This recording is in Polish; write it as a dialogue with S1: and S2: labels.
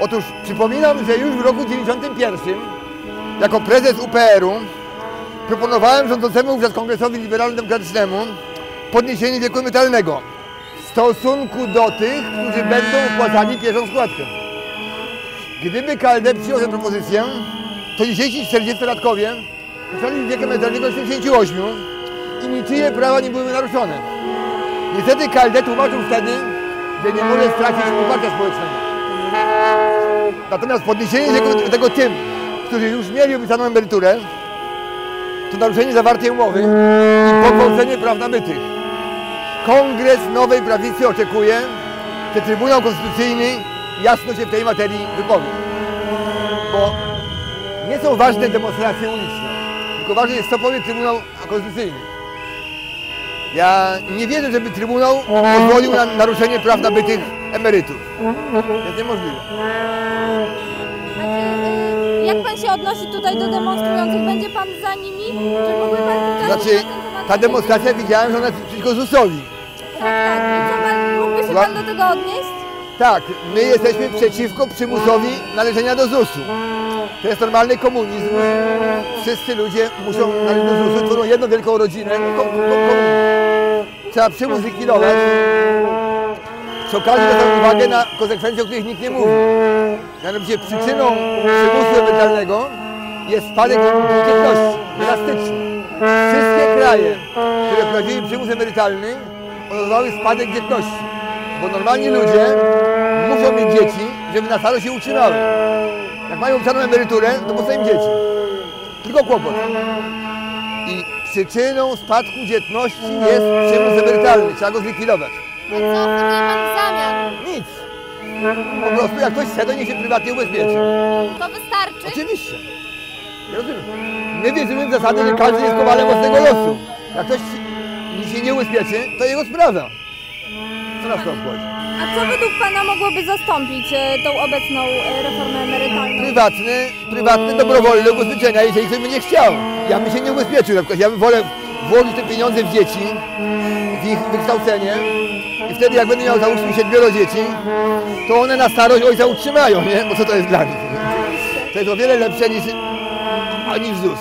S1: Otóż przypominam, że już w roku 91 jako prezes UPR-u proponowałem rządzącemu wówczas Kongresowi Liberalno-Demokratycznemu podniesienie wieku emerytalnego w stosunku do tych, którzy będą opłacali pierwszą składkę. Gdyby KLD przyjął tę propozycję, to dzisiejsi 40-latkowie dostali wiek emerytalnego 78 i niczyje prawa nie byłyby naruszone. Niestety KLD tłumaczył wtedy, że nie może stracić poparcia społecznego. Natomiast podniesienie tego, tego tym, którzy już mieli opisaną emeryturę, to naruszenie zawartej umowy i pogwałcenie praw nabytych. Kongres Nowej Prawicy oczekuje, że Trybunał Konstytucyjny jasno się w tej materii wypowie. Bo nie są ważne demonstracje uliczne, tylko ważne jest, co powie Trybunał Konstytucyjny. Ja nie wierzę, żeby Trybunał pozwolił na naruszenie praw nabytych emerytów. To jest niemożliwe.
S2: Znaczy, jak pan się odnosi tutaj do demonstrujących? Będzie pan za nimi? Czy mógłby pan kilka
S1: Znaczy,
S2: ten temat
S1: ta demonstracja widziałem, że ona jest przeciwko ZUS-owi.
S2: Tak, tak. I co pan, mógłby się pan do tego odnieść?
S1: Tak, my jesteśmy przeciwko przymusowi należenia do ZUS-u. To jest normalny komunizm. Wszyscy ludzie muszą należeć do ZUS-u, tworzą jedną wielką rodzinę. Ko- ko- ko- Trzeba przymus likwidować. Przy okazji zwracam uwagę na konsekwencje, o których nikt nie mówi. Mianowicie przyczyną przymusu emerytalnego jest spadek dzietności, drastyczny. Wszystkie kraje, które wprowadziły przymus emerytalny, odnotowały spadek dzietności. Bo normalni ludzie muszą mieć dzieci, żeby na starość się utrzymały. Jak mają obcaną emeryturę, to po co im dzieci? Tylko kłopot. I przyczyną spadku dzietności jest przymus emerytalny. Trzeba go zlikwidować.
S2: Co oferuje pan w zamian?
S1: Nic. Po prostu jak ktoś chce, to niech się prywatnie ubezpieczy.
S2: To wystarczy?
S1: Oczywiście. Ja rozumiem. My wierzymy w zasadę, że każdy jest kowalem własnego losu. Jak ktoś się nie ubezpieczy, to jego sprawa. Co nas to obchodzi?
S2: A co według pana mogłoby zastąpić e, tą obecną e, reformę emerytalną?
S1: Prywatne, prywatne, dobrowolne ubezpieczenia, jeżeli ktoś by nie chciał. Ja bym się nie ubezpieczył na przykład. Ja bym wolę włożyć te pieniądze w dzieci, w ich wykształcenie wtedy jak będę miał załóżmy siedmioro dzieci, to one na starość ojca utrzymają, nie? Bo co to jest dla nich? To jest o wiele lepsze niż, niż ZUS.